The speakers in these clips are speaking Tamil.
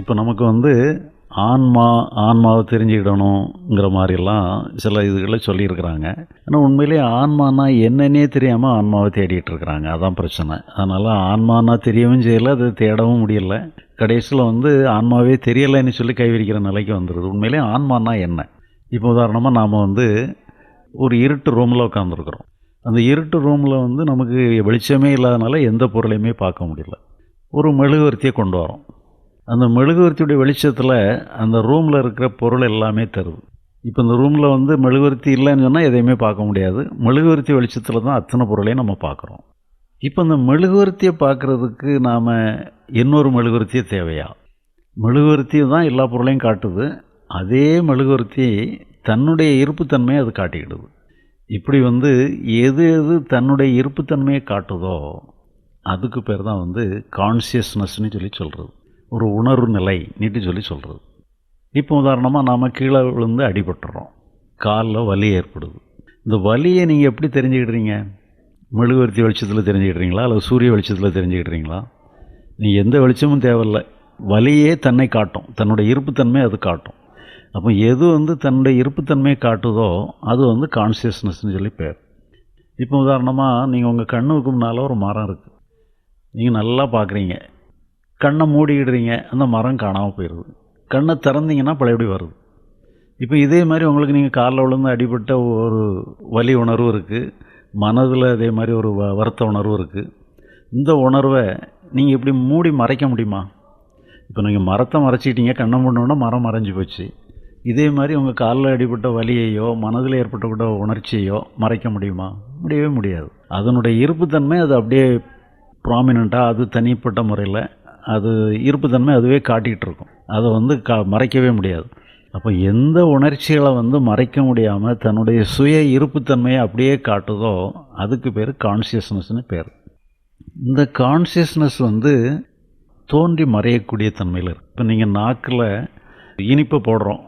இப்போ நமக்கு வந்து ஆன்மா ஆன்மாவை தெரிஞ்சுக்கிடணுங்கிற மாதிரிலாம் சில இதுகளை சொல்லியிருக்கிறாங்க. ஆனால் உண்மையிலே ஆன்மானா என்னன்னே தெரியாமல் ஆன்மாவை தேடிட்டு இருக்கிறாங்க அதான் பிரச்சனை. அதனால் ஆன்மானா தெரியவும் செய்யலை அது தேடவும் முடியல. கடைசியில் வந்து ஆன்மாவே தெரியலைன்னு சொல்லி கைவிரிக்கிற நிலைக்கு வந்துடுது உண்மையிலே ஆன்மானா என்ன? இப்போ உதாரணமாக நாம் வந்து ஒரு இருட்டு ரூமில் உட்காந்துருக்குறோம் அந்த இருட்டு ரூமில் வந்து நமக்கு வெளிச்சமே இல்லாதனால எந்த பொருளையுமே பார்க்க முடியல. ஒரு மெழுகுவர்த்தியை கொண்டு வரோம். அந்த மெழுகுவர்த்தியுடைய வெளிச்சத்தில் அந்த ரூமில் இருக்கிற பொருள் எல்லாமே தருது. இப்போ இந்த ரூமில் வந்து மெழுகுவர்த்தி இல்லைன்னு சொன்னால் எதையுமே பார்க்க முடியாது. மெழுகுவர்த்தி வெளிச்சத்தில் தான் அத்தனை பொருளையும் நம்ம பார்க்குறோம். இப்போ இந்த மெழுகுவர்த்தியை பார்க்குறதுக்கு நாம் இன்னொரு மெழுகுவர்த்தியே தேவையா? மெழுகுவர்த்தி தான் எல்லா பொருளையும் காட்டுது. அதே மெழுகுவர்த்தி தன்னுடைய இருப்புத்தன்மையை அது காட்டிக்கிடுது. இப்படி வந்து எது எது தன்னுடைய இருப்புத்தன்மையை காட்டுதோ அதுக்கு பேர் தான் வந்து கான்சியஸ்னஸ்னு சொல்லி சொல்கிறது ஒரு உணர்வு நிலை நீட்டு சொல்லி சொல்கிறது இப்போ உதாரணமாக நாம் கீழே விழுந்து அடிபட்டுறோம். காலில் வலி ஏற்படுது. இந்த வலியை நீங்கள் எப்படி தெரிஞ்சுக்கிடுறீங்க? மெழுகுவர்த்தி வெளிச்சத்தில் தெரிஞ்சுக்கிடுறீங்களா? அல்லது சூரிய வெளிச்சத்தில் தெரிஞ்சுக்கிடுறீங்களா? நீங்கள் எந்த வெளிச்சமும் தேவையில்லை. வலியே தன்னை காட்டும். தன்னுடைய இருப்புத்தன்மை அது காட்டும். அப்போ எது வந்து தன்னுடைய இருப்புத்தன்மையை காட்டுதோ அது வந்து கான்சியஸ்னஸ்னு சொல்லி பேர். இப்போ உதாரணமாக நீங்கள் உங்கள் கண்ணுக்கு முன்னால் ஒரு மரம் இருக்குது நீங்கள் நல்லா பார்க்குறீங்க கண்ணை மூடிக்கிடுறீங்க அந்த மரம் காணாமல் போயிடுது கண்ணை திறந்தீங்கன்னா பழையபடி வருது. இப்போ இதே மாதிரி உங்களுக்கு நீங்கள் காலில் விழுந்து அடிபட்ட ஒரு வலி உணர்வு இருக்குது மனதில் அதே மாதிரி ஒரு வ வருத்த உணர்வு இருக்குது இந்த உணர்வை நீங்கள் இப்படி மூடி மறைக்க முடியுமா? இப்போ நீங்கள் மரத்தை மறைச்சிக்கிட்டீங்க கண்ணை மூடணுன்னா மரம் மறைஞ்சி போச்சு. இதே மாதிரி உங்கள் காலில் அடிபட்ட வலியையோ மனதில் ஏற்பட்டக்கூட உணர்ச்சியையோ மறைக்க முடியுமா? முடியவே முடியாது. அதனுடைய இருப்புத்தன்மை அது அப்படியே ப்ராமினண்ட்டாக அது தனிப்பட்ட முறையில் அது இருப்புத்தன்மை அதுவே காட்டிகிட்டு இருக்கும் அதை வந்து கா மறைக்கவே முடியாது. அப்போ எந்த உணர்ச்சிகளை வந்து மறைக்க முடியாமல் தன்னுடைய சுய இருப்புத்தன்மையை அப்படியே காட்டுதோ அதுக்கு பேர் கான்சியஸ்னஸ்னு பேர். இந்த கான்சியஸ்னஸ் வந்து தோன்றி மறையக்கூடிய தன்மையில் இருக்குது இப்போ நீங்கள் நாக்கில் இனிப்பை போடுறோம்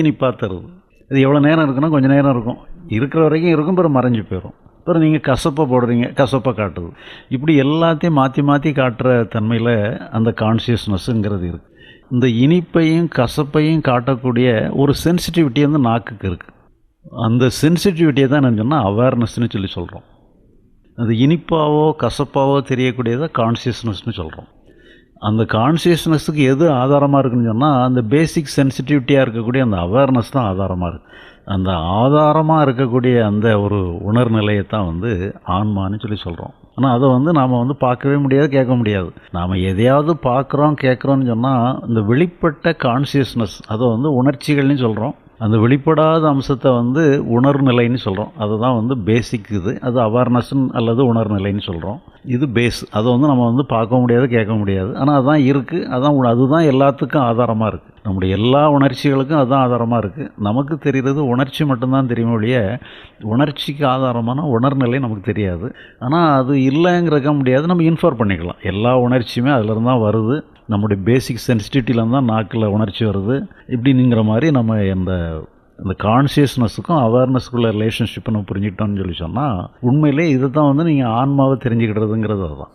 இனிப்பாக தருது. இது எவ்வளோ நேரம் இருக்குன்னா கொஞ்சம் நேரம் இருக்கும். இருக்கிற வரைக்கும் இருக்கும் பிறகு மறைஞ்சு போயிடும் அப்புறம் நீங்கள் கசப்பை போடுறீங்க கசப்பை காட்டுது இப்படி எல்லாத்தையும் மாற்றி மாற்றி காட்டுற தன்மையில் அந்த கான்சியஸ்னஸ்ஸுங்கிறது இருக்குது இந்த இனிப்பையும் கசப்பையும் காட்டக்கூடிய ஒரு சென்சிட்டிவிட்டி வந்து நாக்குக்கு இருக்குது அந்த சென்சிட்டிவிட்டியை தான் என்ன சொன்னால் அவேர்னஸ்னு சொல்லி சொல்கிறோம் அது இனிப்பாவோ கசப்பாவோ தெரியக்கூடியதை கான்சியஸ்னஸ்னு சொல்கிறோம் அந்த கான்சியஸ்னஸுக்கு எது ஆதாரமாக இருக்குன்னு சொன்னால் அந்த பேசிக் சென்சிட்டிவிட்டியாக இருக்கக்கூடிய அந்த அவேர்னஸ் தான் ஆதாரமாக இருக்குது அந்த ஆதாரமாக இருக்கக்கூடிய அந்த ஒரு உணர்நிலையை தான் வந்து ஆன்மான்னு சொல்லி சொல்கிறோம் ஆனால் அதை வந்து நாம் வந்து பார்க்கவே முடியாது கேட்க முடியாது. நாம் எதையாவது பார்க்குறோம் கேட்குறோன்னு சொன்னால் இந்த வெளிப்பட்ட கான்சியஸ்னஸ் அதை வந்து உணர்ச்சிகள்னு சொல்கிறோம் அந்த வெளிப்படாத அம்சத்தை வந்து உணர்நிலைன்னு சொல்கிறோம் அதுதான் வந்து பேசிக் இது. அது அவேர்னஸ்ன்னு அல்லது உணர்நிலைன்னு சொல்கிறோம் இது பேஸ் அதை வந்து நம்ம வந்து பார்க்க முடியாது கேட்க முடியாது. ஆனால் அதுதான் இருக்குது அதான் அதுதான் எல்லாத்துக்கும் ஆதாரமாக இருக்குது நம்முடைய எல்லா உணர்ச்சிகளுக்கும் அதுதான் ஆதாரமாக இருக்குது நமக்கு தெரிகிறது உணர்ச்சி மட்டும்தான் தெரியும் ஒழிய உணர்ச்சிக்கு ஆதாரமான உணர்நிலை நமக்கு தெரியாது. ஆனால் அது இல்லைங்கிறக்க முடியாது. நம்ம இன்ஃபார் பண்ணிக்கலாம். எல்லா உணர்ச்சியுமே அதிலிருந்து தான் வருது. நம்முடைய பேசிக் சென்சிட்டிவிட்டியிலேருந்து தான் நாக்கில் உணர்ச்சி வருது. இப்படிங்கிற மாதிரி நம்ம அந்த இந்த கான்சியஸ்னஸுக்கும் அவேர்னஸுக்குள்ள ரிலேஷன்ஷிப்பை நம்ம புரிஞ்சுக்கிட்டோம்னு சொல்லி சொன்னால் உண்மையிலே இதை தான் வந்து நீங்கள் ஆன்மாவை தெரிஞ்சுக்கிட்டதுங்கிறது அதுதான்.